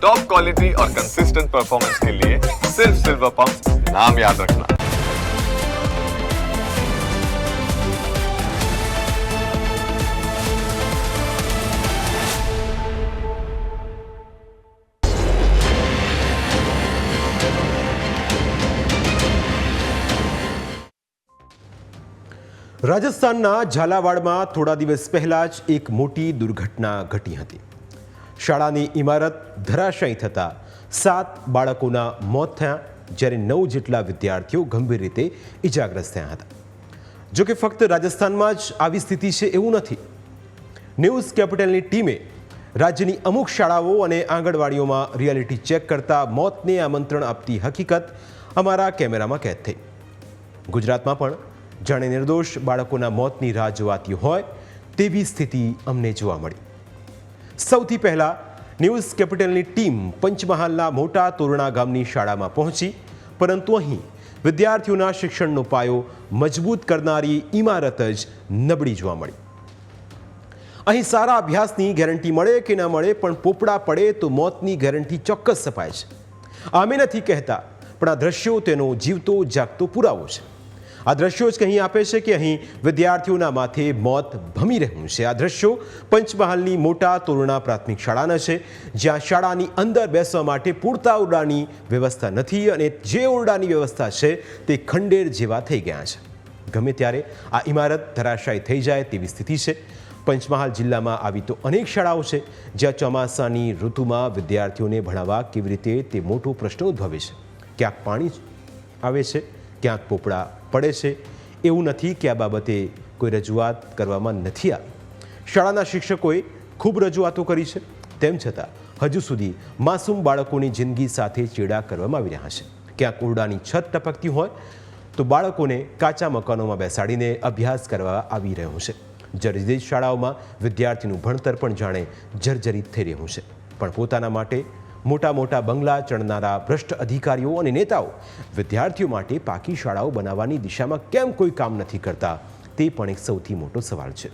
Top quality और consistent performance के लिए सिर्फ सिल्वर पंप नाम याद रखना રાજસ્થાનના ઝાલાવાડમાં થોડા દિવસ પહેલા જ એક મોટી દુર્ઘટના ઘટી હતી શાળાની ઇમારત ધરાશાયી થતાં સાત બાળકોના મોત થયા, જ્યારે નવ જેટલા વિદ્યાર્થીઓ ગંભીર રીતે ઇજાગ્રસ્ત થયા હતા. જોકે ફક્ત રાજસ્થાનમાં જ આવી સ્થિતિ છે એવું નથી. ન્યૂઝ કેપિટલની ટીમે રાજ્યની અમુક શાળાઓ અને આંગણવાડીઓમાં રિયાલિટી ચેક કરતા મોતને આમંત્રણ આપતી હકીકત અમારા કેમેરામાં કેદ થઈ. ગુજરાતમાં પણ જાણે નિર્દોષ બાળકોના મોતની રાહ જોવાતી હોય તેવી સ્થિતિ અમને જોવા મળી. સૌથી પહેલા ન્યૂઝ કેપિટલની ટીમ પંચમહાલના મોટા તોરણા ગામની શાળામાં પહોંચી, પરંતુ અહીં વિદ્યાર્થીઓના શિક્ષણનો પાયો મજબૂત કરનારી ઇમારત જ નબળી જોવા મળી. અહીં સારા અભ્યાસની ગેરંટી મળે કે ન મળે, પણ પોપડા પડે તો મોતની ગેરંટી ચોક્કસ સપાય છે. આમે નથી કહેતા, પણ આ દ્રશ્યો તેનો જીવતો જાગતો પુરાવો છે. આ દ્રશ્યો જ કહી આપે છે કે અહીં વિદ્યાર્થીઓના માથે મોત ભમી રહ્યું છે. આ દ્રશ્યો પંચમહાલની મોટા તોરણા પ્રાથમિક શાળાના છે, જ્યાં શાળાની અંદર બેસવા માટે પૂરતા ઓરડાની વ્યવસ્થા નથી અને જે ઓરડાની વ્યવસ્થા છે તે ખંડેર જેવા થઈ ગયા છે. ગમે ત્યારે આ ઇમારત ધરાશાયી થઈ જાય તેવી સ્થિતિ છે. પંચમહાલ જિલ્લામાં આવી તો અનેક શાળાઓ છે, જ્યાં ચોમાસાની ઋતુમાં વિદ્યાર્થીઓને ભણાવવા કેવી રીતે તે મોટો પ્રશ્ન ઉદ્ભવે છે. ક્યાંક પાણી આવે છે ક્યાંક પોપડા પડે છે. એવું નથી કે આ બાબતે કોઈ રજૂઆત કરવામાં નથી આવી. શાળાના શિક્ષકોએ ખૂબ રજૂઆતો કરી છે. તેમ છતાં, હજુ સુધી માસૂમ બાળકોની જિંદગી સાથે ચેડા કરવામાં આવી રહ્યા છે. ક્યાંક ઓરડાની છત ટપકતી હોય, તો બાળકોને કાચા મકાનોમાં બેસાડીને અભ્યાસ કરવા આવી રહ્યો છે. જર્જરિત શાળાઓમાં વિદ્યાર્થીનું ભણતર પણ જાણે જર્જરિત થઈ રહ્યું છે. પણ પોતાના માટે મોટા મોટા બંગલા ચણનારા ભ્રષ્ટ અધિકારીઓ અને નેતાઓ વિદ્યાર્થીઓ માટે પાકી શાળાઓ બનાવવાની દિશામાં કેમ કોઈ કામ નથી કરતા? તે પણ એક સૌથી મોટો સવાલ છે.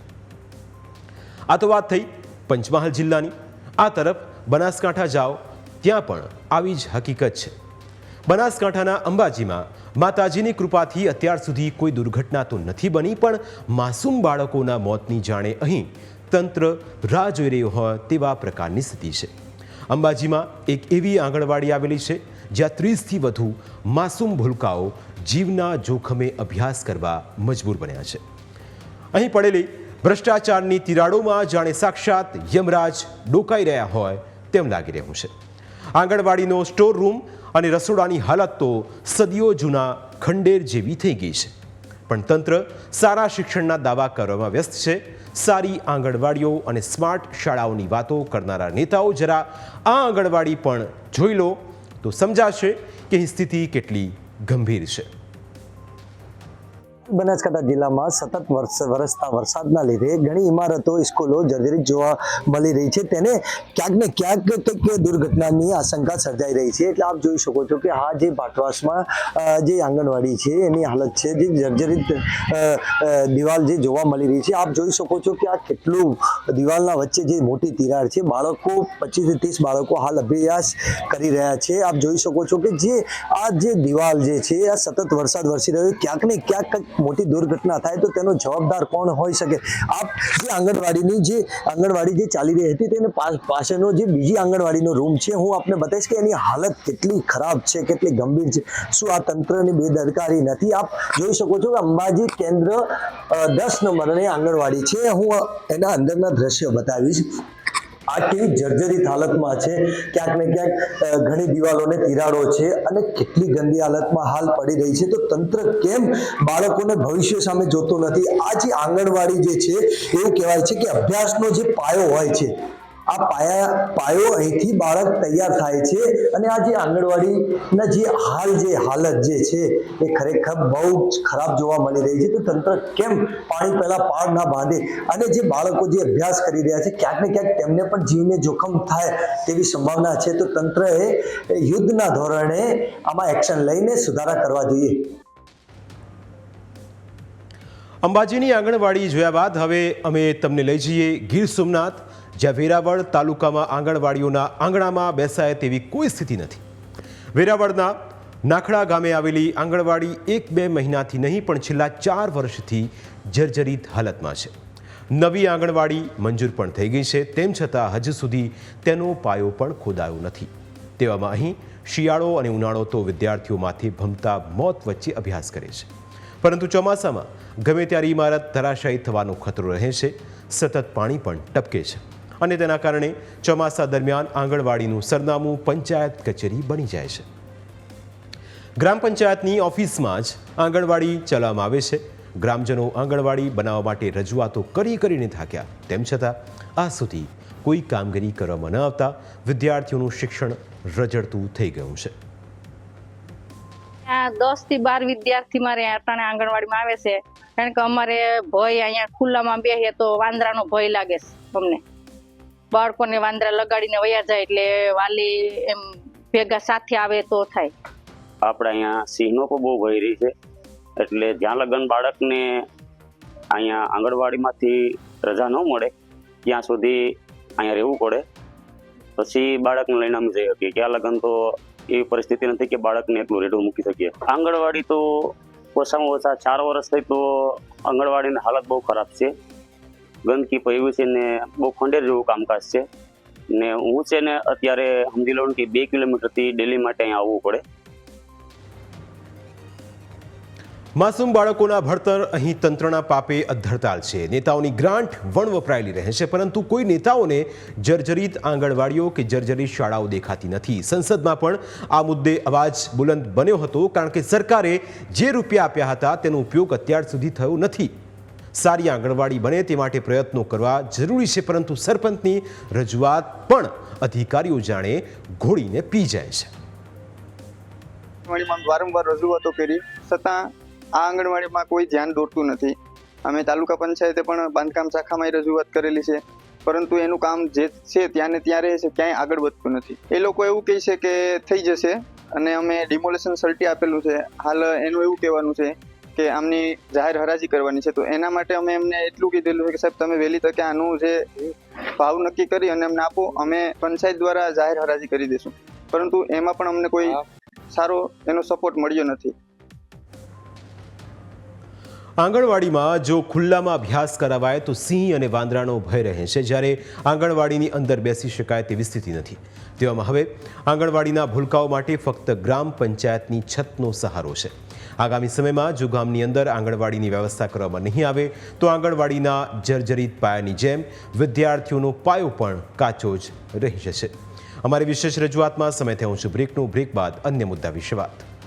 આ તો વાત થઈ પંચમહાલ જિલ્લાની. આ તરફ બનાસકાંઠા જાઓ, ત્યાં પણ આવી જ હકીકત છે. બનાસકાંઠાના અંબાજીમાં માતાજીની કૃપાથી અત્યાર સુધી કોઈ દુર્ઘટના તો નથી બની, પણ માસૂમ બાળકોના મોતની જાણે અહીં તંત્ર રાહ જોઈ રહ્યું હોય તેવા પ્રકારની સ્થિતિ છે. અંબાજીમાં એક એવી આંગણવાડી આવેલી છે, જ્યાં ત્રીસથી વધુ માસૂમ ભૂલકાઓ જીવના જોખમે અભ્યાસ કરવા મજબૂર બન્યા છે. અહીં પડેલી ભ્રષ્ટાચારની તિરાડોમાં જાણે સાક્ષાત યમરાજ ડોકાઈ રહ્યા હોય તેમ લાગી રહ્યું છે. આંગણવાડીનો સ્ટોર રૂમ અને રસોડાની હાલત તો સદીઓ જૂના ખંડેર જેવી થઈ ગઈ છે. પણ તંત્ર સારા શિક્ષણના દાવા કરવામાં વ્યસ્ત છે સારી આંગણવાડીઓ અને સ્માર્ટ શાળાઓની વાતો કરનારા નેતાઓ જરા આ આંગણવાડી પણ જોઈ લો તો સમજાશે કે એ સ્થિતિ કેટલી ગંભીર છે. બનાસકાંઠા જિલ્લામાં સતત વરસતા વરસાદના લીધે ઘણી ઇમારતો, સ્કૂલો જર્જરિત જોવા મળી રહી છે. તેને ક્યાંક ને ક્યાંક કંઈક દુર્ઘટનાની આશંકા સર્જાઈ રહી છે. એટલે આપ જોઈ શકો છો કે આ જે ભાટવાસમાં જે આંગણવાડી છે, એની હાલત છે, જે જર્જરિત દિવાલ જે જોવા મળી રહી છે. આપ જોઈ શકો છો કે આ કેટલું દિવાલના વચ્ચે જે મોટી તિરાડ છે, બાળકો પચીસથી ત્રીસ બાળકો હાલ અભ્યાસ કરી રહ્યા છે. આપ જોઈ શકો છો કે જે આ જે દિવાલ જે છે, આ સતત વરસાદ વરસી રહ્યો. ક્યાંક ને ક્યાંક મોટી દુર્ઘટના થાય તો તેનો જવાબદાર કોણ હોઈ શકે? આપ જે આંગણવાડીની જે આંગણવાડી જે ચાલી રહી હતી તેને પાસેનો જે બીજી આંગણવાડીનો રૂમ છે, હું આપને બતાવીશ કે એની હાલત કેટલી ખરાબ છે, કેટલી ગંભીર છે. શું આ તંત્રની બેદરકારી નથી? આપ જોઈ શકો છો કે અંબાજી કેન્દ્ર દસ નંબરની આંગણવાડી છે. હું એના અંદરના દ્રશ્યો બતાવીશ. આ કેવી જર્જરિત હાલતમાં છે? ક્યાંક ને ક્યાંક ઘણી દિવાલોને તિરાડો છે અને કેટલી ગંદી હાલતમાં હાલ પડી રહી છે. તો તંત્ર કેમ બાળકોને ભવિષ્ય સામે જોતું નથી? આ જે આંગણવાડી જે છે, એવું કહેવાય છે કે અભ્યાસનો જે પાયો હોય છે આ પાયા, પાયો અહીંથી બાળક તૈયાર થાય છે અને આ જે આંગણવાડીના જે હાલ જે હાલત જે છે, એ ખરેખર બહુ જ ખરાબ જોવા મળી રહી છે. તો તંત્ર કેમ પાણી પહેલા પાડ ના બાંધે અને જે બાળકો જે અભ્યાસ કરી રહ્યા છે, ક્યાંક ને ક્યાંક તેમને પણ જીવને જોખમ થાય તેવી સંભાવના છે. તો તંત્રએ યુદ્ધના ધોરણે આમાં એક્શન લઈને સુધારા કરવા જોઈએ. અંબાજીની આંગણવાડી જોયા બાદ હવે અમે તમને લઈ જઈએ ગીર સોમનાથ, જ્યાં વેરાવળ તાલુકામાં આંગણવાડીઓના આંગણામાં બેસાય તેવી કોઈ સ્થિતિ નથી. વેરાવળના નાખડા ગામે આવેલી આંગણવાડી એક બે મહિનાથી નહીં, પણ છેલ્લા ચાર વર્ષથી જર્જરિત હાલતમાં છે. નવી આંગણવાડી મંજૂર પણ થઈ ગઈ છે, તેમ છતાં હજુ સુધી તેનો પાયો પણ ખોદાયો નથી. તેવામાં અહીં શિયાળો અને ઉનાળો તો વિદ્યાર્થીઓ માથે ભમતા મોત વચ્ચે અભ્યાસ કરે છે. પરંતુ ચોમાસામાં ગમે ત્યારે ઇમારત ધરાશાયી થવાનો ખતરો રહે છે, સતત પાણી પણ ટપકે છે. અને તેના કારણે ચોમાસા દરમિયાન આંગણવાડીનું સરનામું પંચાયત કચેરી બની જાય છે. ગ્રામ પંચાયતની ઓફિસમાં જ આંગણવાડી ચલાવવામાં આવે છે. ગ્રામજનો આંગણવાડી બનાવવા માટે રજૂઆતો કરી કરીને થાક્યા. તેમ છતાં, આ સુધી કોઈ કામગીરી કરવામાં ન આવતા વિદ્યાર્થીઓનું શિક્ષણ રજડતું થઈ ગયું છે. દસથી બાર વિદ્યાર્થી મારે અટાણે આંગણવાડીમાં આવે છે. કારણ કે અમારે ભય અહીંયા ખુલ્લામાં બેસીએ તો વાંદરાનો ભય લાગે છે અમને. બાળકોને વાંદરા લગાડીને વયા જાય એટલે વાલી એમ ભેગા સાથે આવે તો થાય. આપણે અહીંયા સિંહનો પણ બહુ ભય રહી છે. એટલે જ્યાં લગન બાળકને અહીંયા આંગણવાડીમાંથી રજા ન મળે, ત્યાં સુધી અહીંયા રહેવું પડે. પછી બાળકને લઈને અમે જઈ શકીએ. ક્યાં લગન તો એવી પરિસ્થિતિ નથી કે બાળકને એટલું રેડું મૂકી શકીએ. આંગણવાડી તો ઓછામાં ઓછા ચાર વર્ષ થઈ તો આંગણવાડીની હાલત બહુ ખરાબ છે. ગંદકી પૈવી છે ને બહુ ખંડેર જેવું કામકાજ છે. ને હું છે ને અત્યારે સમજી લો કે બે કિલોમીટરથી ડેલી માટે અહીંયા આવવું પડે. માસૂમ બાળકોના ભણતર અહીં તંત્રના પાપે અધ્ધરતાલ છે. નેતાઓની ગ્રાન્ટ વણ વપરાયેલી રહે છે, પરંતુ કોઈ નેતાઓને જર્જરિત આંગણવાડીઓ કે જર્જરિત શાળાઓ દેખાતી નથી. સંસદમાં પણ આ મુદ્દે અવાજ બુલંદ બન્યો હતો, કારણ કે સરકારે જે રૂપિયા આપ્યા હતા તેનો ઉપયોગ અત્યાર સુધી થયો નથી. સારી આંગણવાડી બને તે માટે પ્રયત્નો કરવા જરૂરી છે, પરંતુ સરપંચની રજૂઆત પણ અધિકારીઓ જાણે ઘોડીને પી જાય છે. વારંવાર રજૂઆતો કરી, છતાં આ આંગણવાડીમાં કોઈ ધ્યાન દોરતું નથી. અમે તાલુકા પંચાયતે પણ બાંધકામ શાખામાં રજૂઆત કરેલી છે. પરંતુ એનું કામ જે છે ત્યાં ને ત્યાં રહે છે ક્યાંય આગળ વધતું નથી. એ લોકો એવું કહે છે કે થઈ જશે અને અમે ડિમોલેશન સર્ટી આપેલું છે. હાલ એનું એવું કહેવાનું છે કે આમની જાહેર હરાજી કરવાની છે. તો એના માટે અમે એમને એટલું કીધેલું છે કે સાહેબ તમે વહેલી તકે આનું જે ભાવ નક્કી કરી અને અમને આપો. અમે પંચાયત દ્વારા જાહેર હરાજી કરી દઈશું. પરંતુ એમાં પણ અમને કોઈ સારો એનો સપોર્ટ મળ્યો નથી. આંગણવાડીમાં જો ખુલ્લામાં અભ્યાસ કરાવાય તો સિંહ અને વાંદરાનો ભય રહે છે. જ્યારે આંગણવાડીની અંદર બેસી શકાય તેવી સ્થિતિ નથી. તેવામાં હવે આંગણવાડીના ભૂલકાઓ માટે ફક્ત ગ્રામ પંચાયતની છતનો સહારો છે. આગામી સમયમાં જો ગામની અંદર આંગણવાડીની વ્યવસ્થા કરવામાં નહીં આવે, તો આંગણવાડીના જર્જરિત પાયાની જેમ વિદ્યાર્થીઓનો પાયો પણ કાચો જ રહી જશે. અમારી વિશેષ રજૂઆતમાં સમય થયો. છું બ્રેકનું બ્રેક બાદ અન્ય મુદ્દા વિશે વાત.